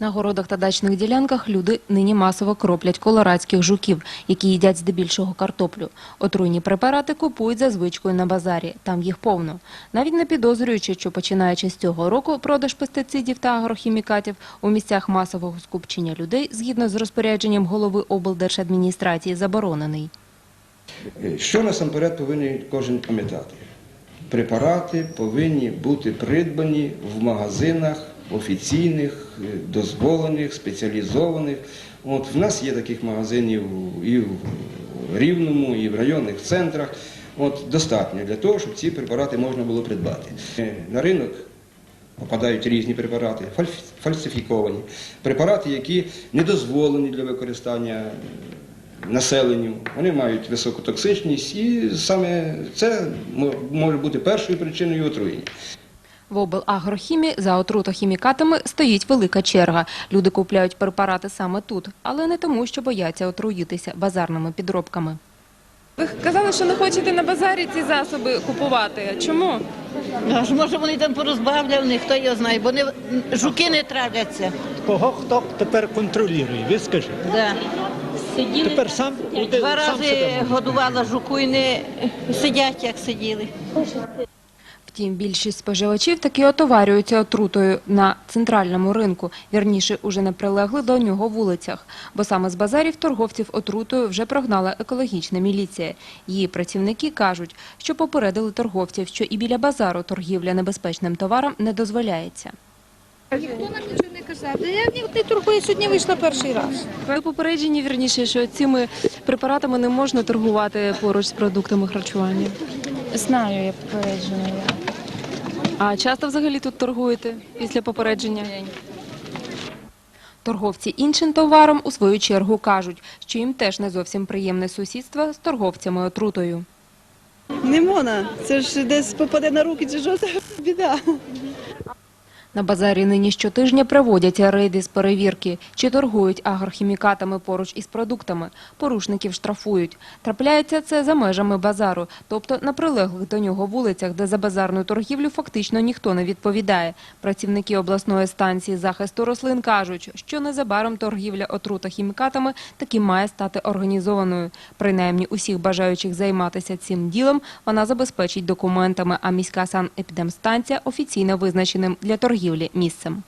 На городах та дачних ділянках люди нині масово кроплять колорадських жуків, які їдять здебільшого картоплю. Отруйні препарати купують за звичкою на базарі. Там їх повно. Навіть не підозрюючи, що починаючи з цього року продаж пестицидів та агрохімікатів у місцях масового скупчення людей, згідно з розпорядженням голови облдержадміністрації, заборонений. Що насамперед повинен кожен пам'ятати? Препарати повинні бути придбані в магазинах офіційних, е, дозволених, спеціалізованих. От в нас є таких магазинів і в Рівному, і в районних центрах. От достатньо для того, щоб ці препарати можна було придбати. Е, На ринок попадають різні препарати, фальсифіковані, препарати, які не дозволені для використання населенню. Вони мають високу токсичність, і саме це може бути першою причиною отруєння. В облагрохімії за отрутохімікатами стоїть велика черга. Люди купляють препарати саме тут, але не тому, що бояться отруїтися базарними підробками. Ви казали, що не хочете на базарі ці засоби купувати. Чому? Аж може вони там порозбавляні, хто його знає, бо не, жуки не травляться. Кого хто тепер контролює? Ви скажіть. Да. Тепер сам Два сам рази годувала жуку і не сидять, як сиділи. Втім, більшість споживачів таки отоварюються отрутою на центральному ринку, вірніше, уже не прилегли до нього вулицях. Бо саме з базарів торговців отрутою вже прогнала екологічна міліція. Її працівники кажуть, що попередили торговців, що і біля базару торгівля небезпечним товаром не дозволяється. Ніхто нам нічого не казав. Я не торгую, сьогодні вийшла перший раз. Ви попереджені, вірніше, що цими препаратами не можна торгувати поруч з продуктами харчування. Знаю, я попереджена. А часто взагалі тут торгуєте після попередження? Торговці іншим товаром у свою чергу кажуть, що їм теж не зовсім приємне сусідство з торговцями отрутою. Не можна, це ж десь попаде на руки, чи що це біда. На базарі нині щотижня проводяться рейди з перевірки, чи торгують агрохімікатами поруч із продуктами. Порушників штрафують. Трапляється це за межами базару, тобто на прилеглих до нього вулицях, де за базарну торгівлю фактично ніхто не відповідає. Працівники обласної станції захисту рослин кажуть, що незабаром торгівля отрутохімікатами таки має стати організованою. Принаймні усіх бажаючих займатися цим ділом вона забезпечить документами, а міська санепідемстанція офіційно визначеним для торгівлі місцем.